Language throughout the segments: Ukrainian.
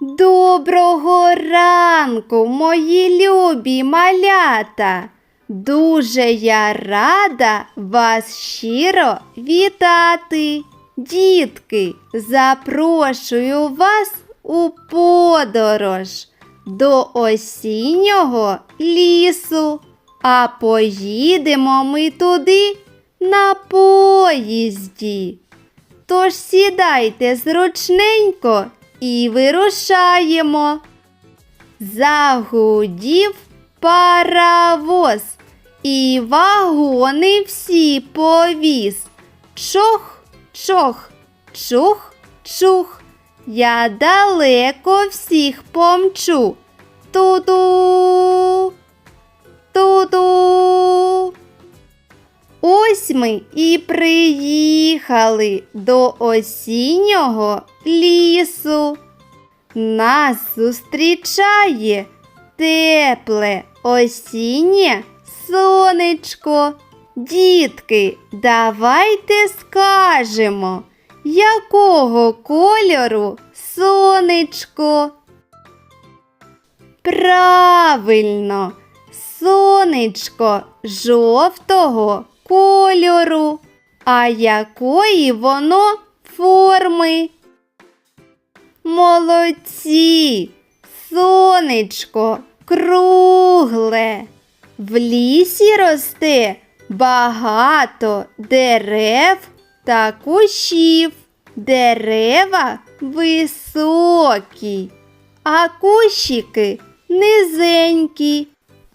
Доброго ранку, мої любі малята. Дуже я рада вас щиро вітати. Дітки, запрошую вас у подорож до осіннього лісу. А поїдемо ми туди на поїзді. Тож сідайте зручненько і вирушаємо. Загудів паровоз, і вагони всі повіз. Чох, чох, чух, чух. Я далеко всіх помчу. Ту-ду, ту-ду. Ось ми і приїхали до осіннього лісу. Нас зустрічає тепле осіннє сонечко. Дітки, давайте скажемо, якого кольору сонечко? Правильно, сонечко жовтого кольору. А якої воно форми? Молодці! Сонечко кругле. В лісі росте багато дерев та кущів. Дерева високі, а кущики низенькі.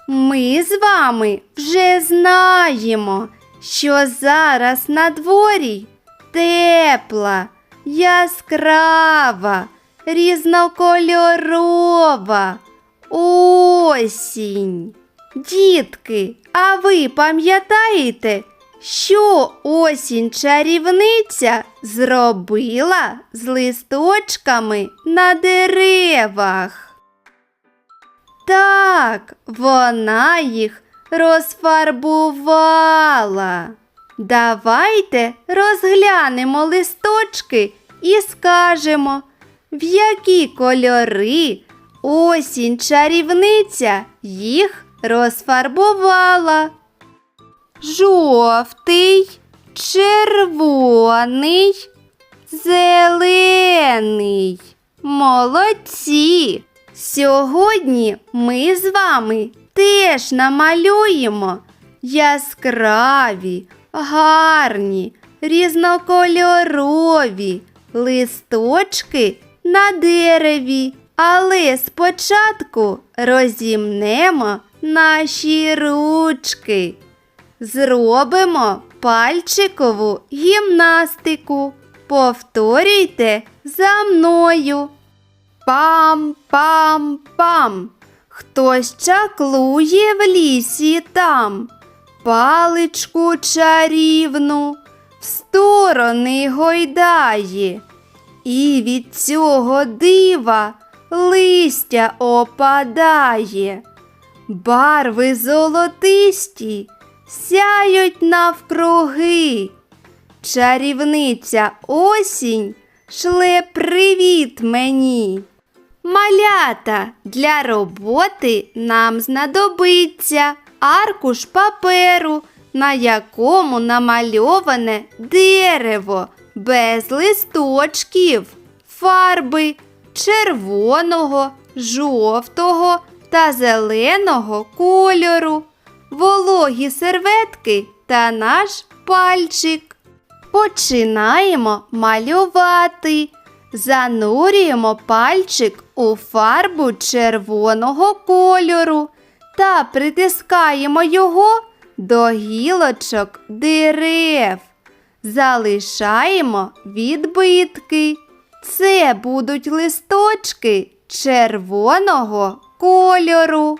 Ми з вами вже знаємо, що зараз на дворі тепла, яскрава, різнокольорова осінь. Дітки, а ви пам'ятаєте, що осінь чарівниця зробила з листочками на деревах? Так, вона їх розфарбувала. Давайте розглянемо листочки і скажемо, в які кольори осінь чарівниця їх розфарбувала. Жовтий, червоний, зелений. Молодці! Сьогодні ми з вами теж намалюємо яскраві, гарні, різнокольорові листочки на дереві. Але спочатку розімнемо наші ручки. Зробимо пальчикову гімнастику. Повторюйте за мною. Пам-пам-пам. Хтось чаклує в лісі там. Паличку чарівну в сторони гойдає. І від цього дива листя опадає. Барви золотисті сяють навкруги. Чарівниця осінь шле привіт мені. Малята для роботи нам знадобиться аркуш паперу, на якому намальоване дерево без листочків, фарби червоного, жовтого та зеленого кольору, вологі серветки та наш пальчик. Починаємо малювати. Занурюємо пальчик у фарбу червоного кольору та притискаємо його до гілочок дерев. Залишаємо відбитки. Це будуть листочки червоного кольору.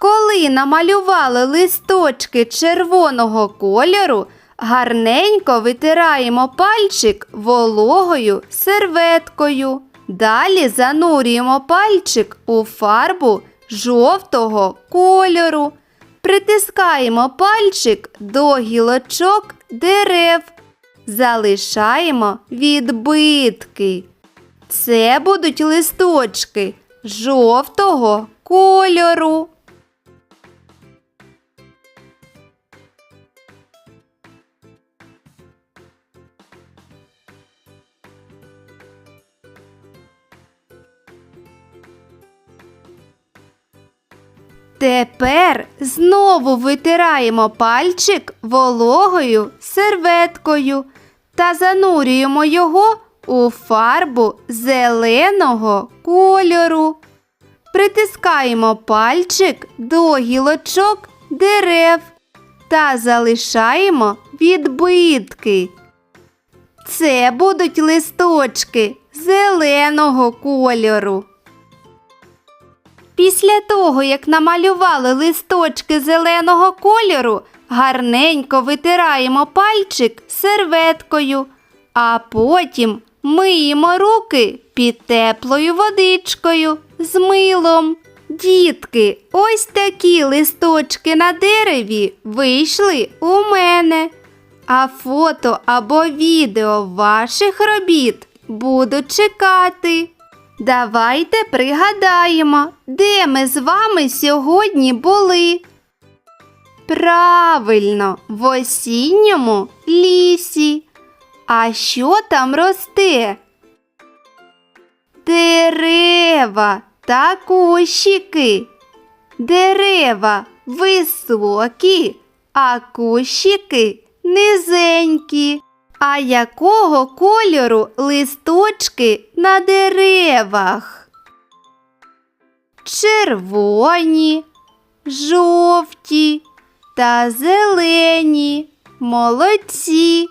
Коли намалювали листочки червоного кольору, гарненько витираємо пальчик вологою серветкою. Далі занурюємо пальчик у фарбу жовтого кольору Притискаємо пальчик до гілочок дерев. Залишаємо відбитки. Це будуть листочки жовтого кольору. Тепер знову витираємо пальчик вологою серветкою та занурюємо його у фарбу зеленого кольору. Притискаємо пальчик до гілочок дерев та залишаємо відбитки. Це будуть листочки зеленого кольору. Після того, як намалювали листочки зеленого кольору, гарненько витираємо пальчик серветкою, а потім миємо руки під теплою водичкою з милом. Дітки, ось такі листочки на дереві вийшли у мене. А фото або відео ваших робіт буду чекати. Давайте пригадаємо, де ми з вами сьогодні були. Правильно, в осінньому лісі. А що там росте? Дерева та кущики. Дерева високі, а кущики низенькі. А якого кольору листочки на деревах? Червоні, жовті та зелені. Молодці.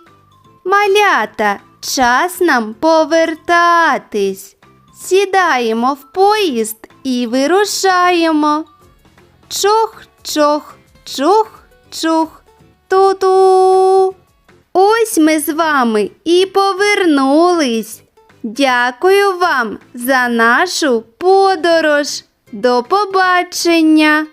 Малята, час нам повертатись. Сідаємо в поїзд і вирушаємо. Чох, чох, чух, чух, ту-ту. Ось ми з вами і повернулись. Дякую вам за нашу подорож. До побачення!